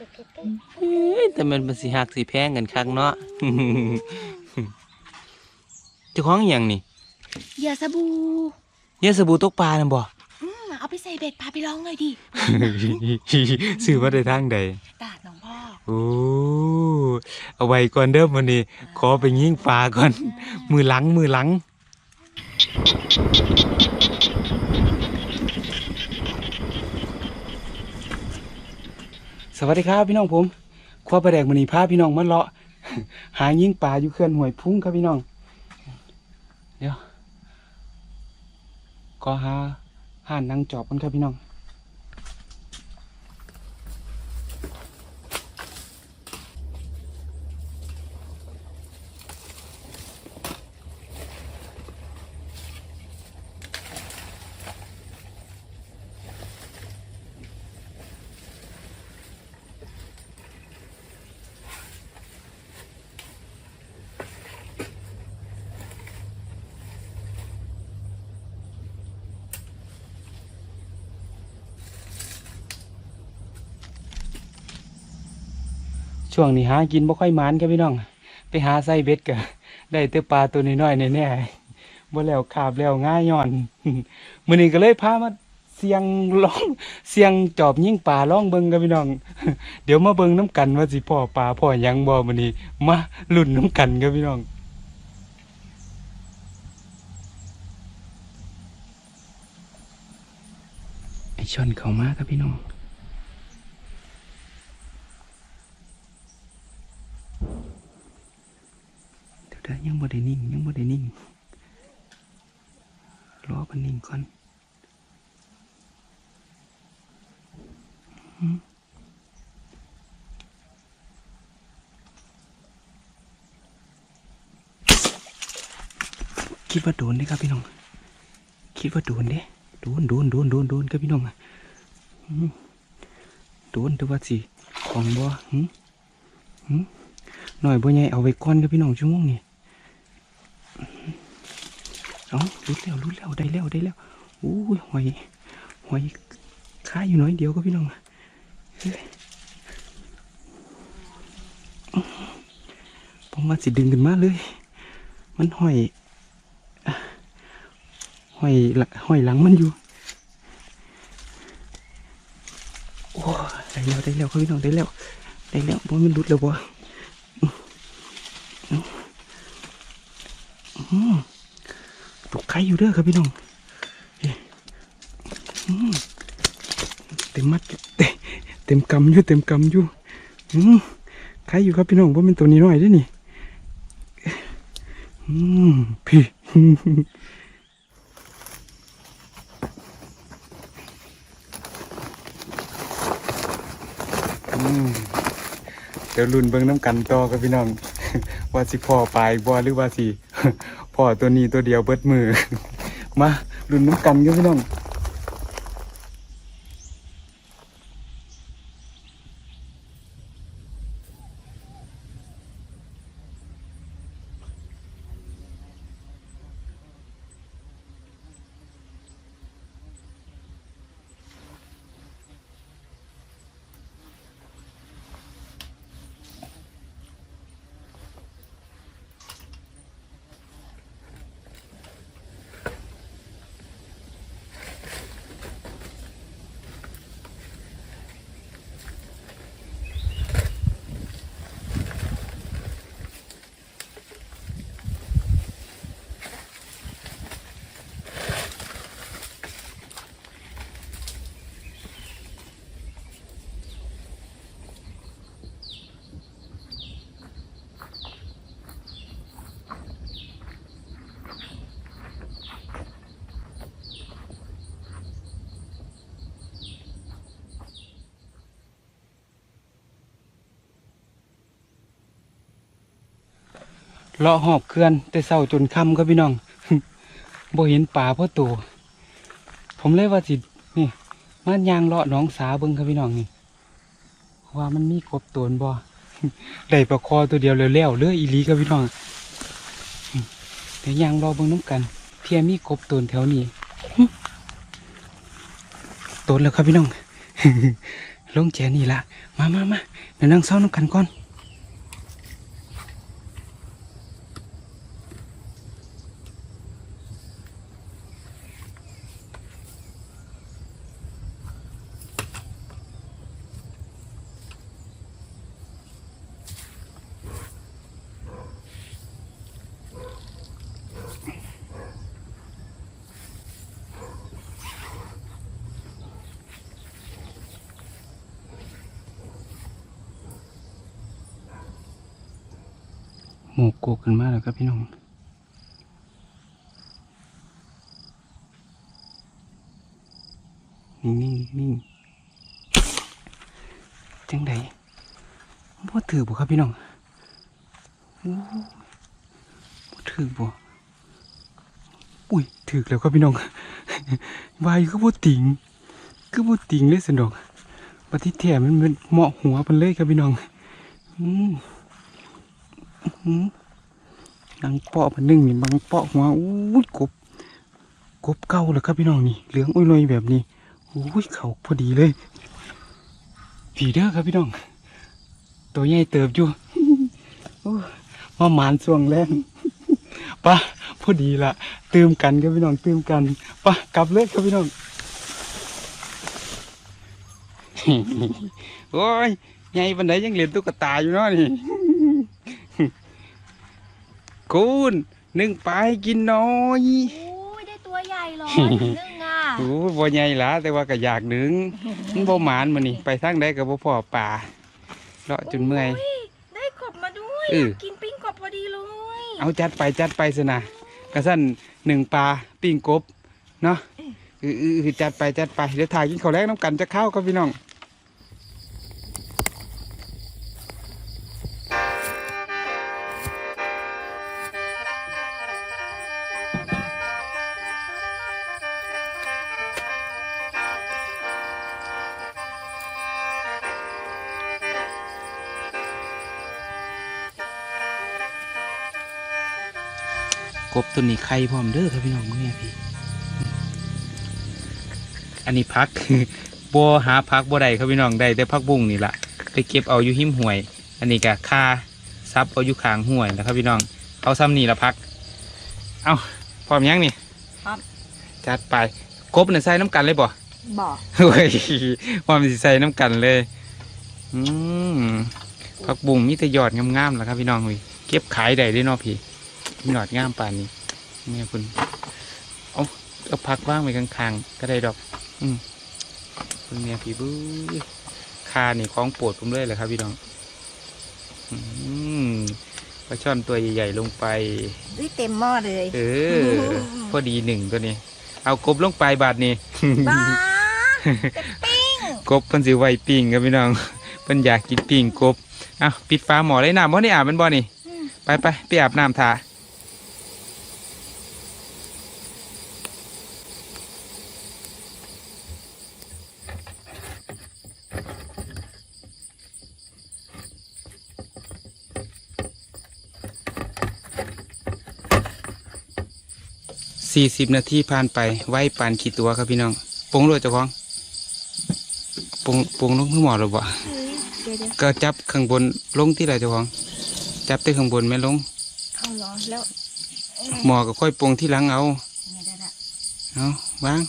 ผ็ดเผ็ดเผ็ดเอ้ยแต่มันเป็นสีหักสีแพงกันคักเนาะ เจ้าของอหย่างนี่เหยื่อสบู่เยาสบู่ตกปลาน่ะบ่ อืมเอาไปใส่เบ็ดพาไปลองหน่อยดิ ซื้อมาได้ทางใด ตาดน้องพ่อ โอ้ เอาไว้ก่อนเด้อมื้อนี้ขอไปยิงปลาก่อน มือหลังมือหลัง สวัสดีครับพี่น้องผมควบประแดกมณีพาพี่น้องมาเลาะ หายิงปลาอยู่เขื่อนห้วยพุ่งครับพี่น้อง เดี๋ยว ก็หาห่านนางจอบกันครับพี่น้อง ช่วงนี้หากินบ่ค่อยหมานครับพี่น้อง ไปหาไส้เบ็ดกะได้แต่ปลาตัวน้อยๆแน่ๆบ่แล้วขาบแล้วง่ายย่อนมื้อนี้ก็เลยพามาเสียงร้องเสียงจอบยิ่งปลาร้องเบิงครับพี่น้อง เดี๋ยวมาเบิงน้ำกันว่าสิพ่อปลาพ่อยังบ่มื้อนี้มาลุ้นน้ำกันครับพี่น้องไอชอนเขามาครับพี่น้อง ยังบ่ได้นิ่ง ยังบ่ได้นิ่งรอมันนิ่งก่อนคิดว่าโดนด้ครับพี่น้อง คิดว่าโดนเด้โดนโดนโดนโดนโดนครับพี่น้องอะโดนต่ว่าสิของบ่หืมหืมหน่อยบ่ใหญ่เอาไว้ก่อนกับพี่น้องชั่วโมงนี้ เอารุดแล้วรุดแล้วได้แล้วได้แล้วอู้ยหอยหอยค้าอยู่น้อยเดียวก็พี่น้องผมว่าสิดึงขึ้นมาเลย มันหอยอหอยหลังหอยหลังมันอยู่โอ้ได้แล้วได้แล้วครับพี่น้องได้แล้วได้แล้วบ่มันรุดแล้วบ่อืม ไข่อยู่เด้อครับพี่น้องเต็มมัดเต็มกำอยู่เต็มกำอยู่ไข่อยู่ครับพี่น้องว่าเป็นตัวนี้น้อยด้วยนี่พี่เดี๋ยวรุนเบิ่งน้ำกันต่อครับพี่น้อง ว่าสิพ่อปลายบ่หรือว่าสิ อตัวนี้ตัวเดียวเบิดมือ มารุนน้ำกันกันพี่น้อง เลาะหอบเคลื่อนแต่เศร้าจนค่ำครับพี่น้องบ่เห็นป่าพ่อตัวผมเลยว่าสินี่มายางเลาะหนองสาเบิ่งครับพี่น้องนี่ว่ามันมีกบตัวบ่ได้ปลาคอตัวเดียวแล้วเลืออีลีครับพี่น้องอืมเดี๋ยวยางรอเบิ่งน้ำกันเพียมีกบตัวแถวนี้ตัวแล้วครับพี่น้องลงแจนี่ละมามามาเดี๋ยวนั่งเศร้าน้ำกันก่อน หมูโกกกันมากแล้วครับพี่น้องนิ่นิ่นิ่จังใดบ่ถือบ่ครับพี่น้องโอ้บ่ถือบ่อุ้ยถือแล้วครับพี่น้องวายคือบ่ติงคือบ่ติงเลยสินดอกปฏิแถมมันเป็นเหมาะหัวมันเลยครับพี่น้อง อืม ดังเปาะมันนึ่งนี่บางเปาะหัวอุ้ยกบ กบเก่าแล้วครับพี่น้องนี่ เหลืองอุ้ยลอยแบบนี้อุ้ยเขาพอดีเลยผีเด้อครับพี่น้อง ตัวใหญ่เติบอยู่มาหมานส่วงแรงปะพอดีละตื่มกันครับพี่น้องตื่มกันปะกลับเลยครับพี่น้องโอ้ยใหญ่ปันไดยังเล่นตุ๊กตาอยู่เนาะนี่ คุณนึ่งปลาให้กินหน้อยโอ้ยได้ตัวใหญ่เหรอนึ่งอะโอ้ยบ่ใหญ่ละแต่ว่าก็อยากดึงมันบ่หมานมันนี่ไปทางใดก็บ่พอป่าเลาะจนเมื่อยโได้กบมาด้วยเออกินปิ้งกบพอดีเลยเอาจัดไปจัดไปสินะกระสั้นหนึ่งปลาปิ้งกบเนาะเออเออเออจัดไปจัดไปเดี๋ยวถ่ายกินข้าวแรกน้ำกันจะเข้าวกับพี่น้อง กบตัวนี้ไข่พร้อมเด้อครับพี่น้องแม่พี่ อันนี้พักบัหาพักบัได้ครับพี่น้องได้แต่พักบุ้งนี่แหละไปเก็บเอาอยู่หิมห่วย อันนี้ก็ค่าซับเอาอยู่ขางห่วยนะครับพี่น้องเอาซ้ำนี่ละพัก เอาพร้อมยังนี่พร้อมจัดไปกบเนี่ยใส่น้ำกันเลยบ่บ่เฮ้ยความสิใส่น้ำกันเลยอืมผักบุ้งมีแต่ยอดงามๆแหล้วครับพี่น้องเฮ้ยเก็บขายได้เด้วยเนาะพี่ ยอดงามป่านนี้เนี่ยคุณเอาเอาผักว่างไว้ข้างๆก็ได้ดอก อืมคุณเนี่ยพี่บื้อคานี่ของโปรดผมเลยแหละครับ พี่น้อง อืมปลาช่อนตัวใหญ่ๆลงไปด้วยเต็มหม้อเลย เออพอดีหนึ่งตัวนี้ เอากบลงไปบาทนี่บ้าจะปิ้งกบเพิ่นสิไว้ปิ้งครับพี่น้องเพิ่นอยากกินปิ้งกบอะปิดฟ้าหมอเลยน้ำบ่ได้อาบแมันบ่นี่อืมไปไปไปอาบน้ำท่า สี่สิบนาทีผ่านไปไหวปานขี่ตัวครับพี่น้องปรุงรสเจ้าของปรุงปรุงลงขึ้นหมอหรือเปล่าเฮ้ยเดี๋ยวเดี๋ยวก็จับข้างบนลงที่ไรเจ้าของ จับที่ข้างบนไม่ลงเอาเหรอแล้วหมอก็ค่อยปรุงที่หลังเอาเนี่ยได้ละเอาวาง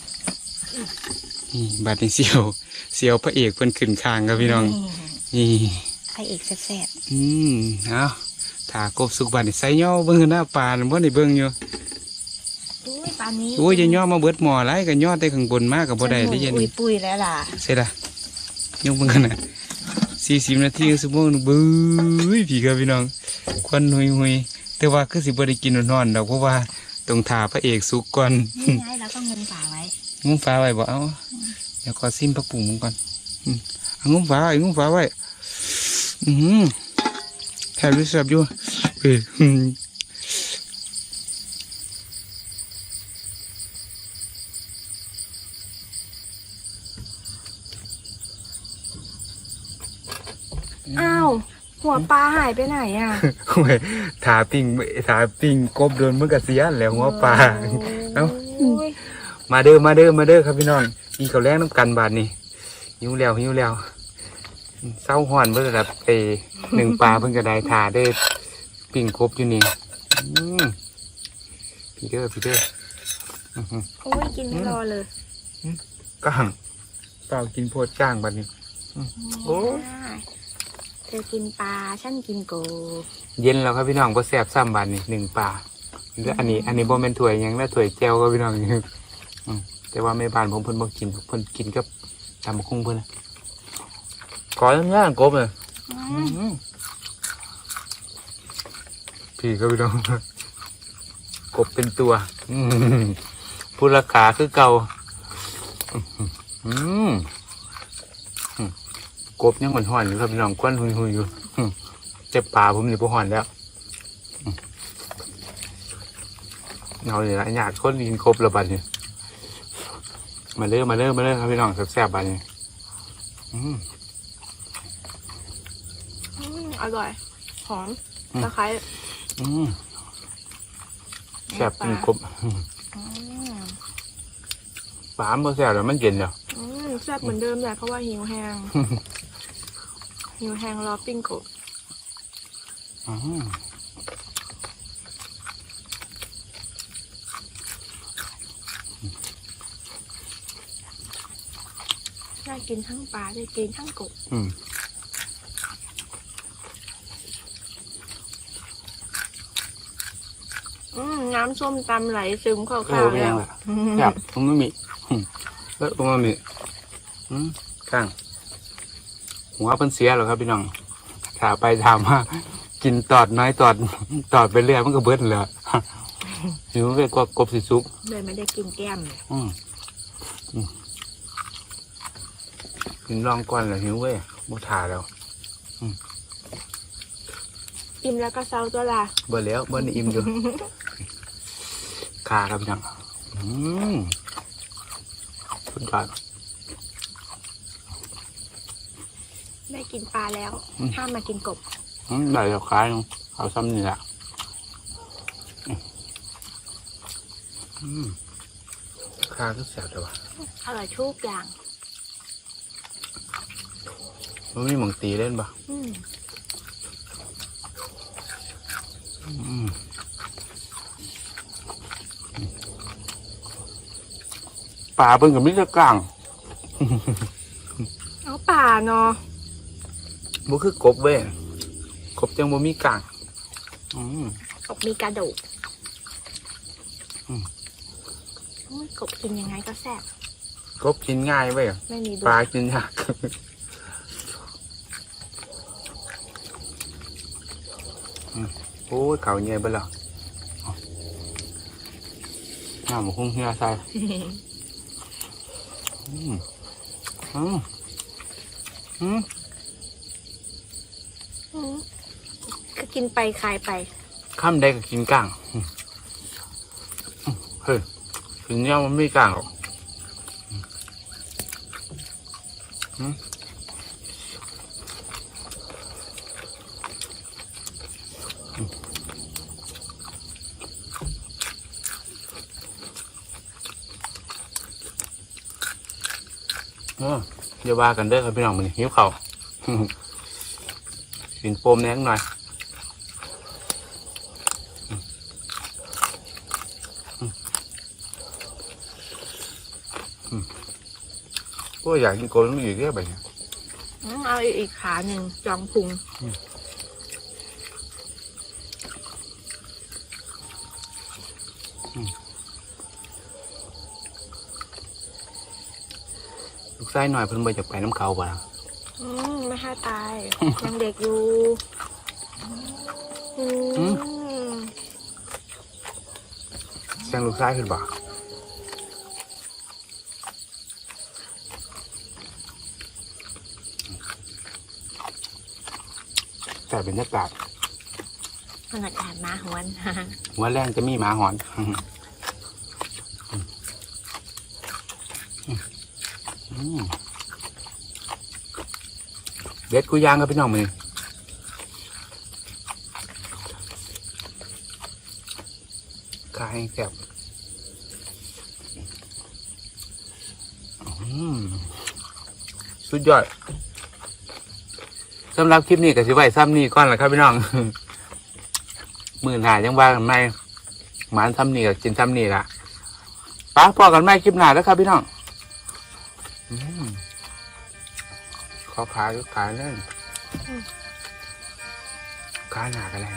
นี่บาดนี้เสียว เสียวพระเอกเพิ่นขึ้นคางครับพี่น้อง นี่ไอเอกแซ่บอืมเอาถากบสุกบาดนี้ใส่ย่อเบิ่งหน้าปลาบ่ได้เบิ่งอยู่ๆ อุ้ยปลานี้โอ้ยจะย่อมาเบิดหมอไรก็ย่อแต่ข้างบนมากก็บ่ได้ได้ยันปุยนี่ปุยๆแล้วล่ะเสร็จละยกมือกันนะสี่สิบนาทีสมองบื้อพี่ครับพี่น้องควันหุยหุยๆแต่ว่าคือสิบ่ได้กินนอนๆดอกเพราะว่าต้องถาพระเอกสุกก่อนนี่ไงเราก็งมฝาไว้งุ้มฟ้าไว้บ่เอาเดี๋ยวขอซิมผักปุ่มก่อนอืมเอางุ้มฟ้าไว้งุ้มฟ้าไว้อือหือแทบรู้สึกอยู่เอ้ยอื อ้าว หัวปลาหายไปไหนอะโอ้ยถาปิ้งถาปิ้งกบโดนมันก็เสียแล้วหัวปลาเอ้าโอ้ยมาเด้อมาเด้อมาเด้อครับพี่น้องกินข้าวแรงน้ำกันบาดนี่หิวแล้วหิวแล้วเศร้าหอนเพื่อแบบไปหนึ่งปลาเพิ่งจะได้ทาได้ปิ่งครบอยู่นี่อืมพี่เด้อพี่เด้ออื้อหือโอ้ยกินไม่รอเลยก้างเปล่ากินโพดก้างบัดนี้โอ้ เธอกินปลาฉันกินโกเย็นแล้วครับพี่น้องก็แซ่บซ้ำบัดนี้หนึ่งปลาแล้วอันนี้ อันนี้บ่เป็นถ้วยหยังแล้วถ้วยแก้วก็พี่น้องอืมแต่ว่าไม่บานผมเพิ่นบ่กินเพิ่นกินกับตำบักคุ้งเพิ่นน่ะขอน้ำย่างกบเลยพี่ก็พี่น้องกบเป็นตัวอืมพูดราคาคือเก่าอืมอืม กบยังหอนหอนๆอยู่ครับพี่น้องควันหุยหุยๆอยู่อืมเจ็บปลาผมนี่พวหอนแล้วอืมเอาเลยละอยากคนกินกบและบัดนี้มาเริ่มมาเริ่มมาเริ่มครับพี่น้องแซ่บๆบัดนี้อืมอืมอร่อยหอมอืมตะไคร้อืมแซ่บเป็นกบอืมปลาเมื่อแซ่บแล้วมันเย็นแล้วอืมแซ่บเหมือนเดิมแหละเพราะว่าหิวแห้ง หิวแห้งรอปิ้งกบอืมได้กินทั้งปลาได้กินทั้งกบอืมอืมน้ำส้มตำไหลซึมเข้าเอข้าอวเป็นแล้ยังวไงครับตรงนั้นมีอืมแล้วตรงนั้นมีอืมข้าง หัวเป็นเสียเหรอครับพี่น้องถามไปถามว่ากินตอดน้อยตอดตอดไปเรื่อยมันก็เบิดเลยหิวเลยกว่ากบสิซุปเลยไม่ได้กินแก้มเลยอืมอืมกินลองก่อนเหรอหิวเว้ยบ่ถ่าแล้วอิ่มแล้วก็เซาตัวละเบิดแล้วเบิดนี่อิ่มอยู่คาครับพี่น้องอืมสุดยอด ได้กินปลาแล้วอืม ห้ามมากินกบ อืมได้แล้วขายเอาซ้ำนี่แหละอืมคาก็แสบแต่ว่าอร่อยทุกอย่าง มันมีหมองตีเล่นปะอืมอืมป่าเพิ่งกับมิตรกลางเอาป่าเนาะ บ่คือกบเว้ยกบจังบ่มีกลางอืม กบมีกระดูกอืม โอ้ยกบกินยังไงก็แซ่บกบกินง่ายเว้ยไม่มีดูปลากินยาก อืมโอ้ยเขาเงียบไปแล้วเอาน้ำมันคงเฮียใส่ อืมอืมอืม ก็กินไปคายไปข้ามได้ก็กินก้างเฮ้ยกินเนี้ยมันไม่ก้างหรอกอืมเอออย่าว่ากันเด้อครับพี่น้องมันหิวเข่า วกินโปมแหน่งหน่อยก็อยากกินโกนต้องอยู่แค่แบบนี้อืมเอาอีกขาหนึ่งจองพุงลูกไส้หน่อยเพิ่นไปจากไปน้ำเขาป่ะอืม ไม่ให้ตาย ยังเด็กอยู่อืมแซงลูกไส้ขึ้นป่ะแต่บรรยากาศบรรยากาศมาหวนหัวแรงจะมีหมาหอนอืม เด็ดกุยางครับพี่น้องมือใาแห้แซ่บสุดยอดสำหรับคลิปนี้กับชิไว้ซ้ำนี่ก่อนแหละครับพี่น้อง มือหน่ายยังว่างไม่หมานซ้ำนี่กับกินซ้ำนี่ละป้าพอกันไม่คลิปหนาแล้วครับพี่น้อง เขาขายก็ขายนั่นขายหนักอะไร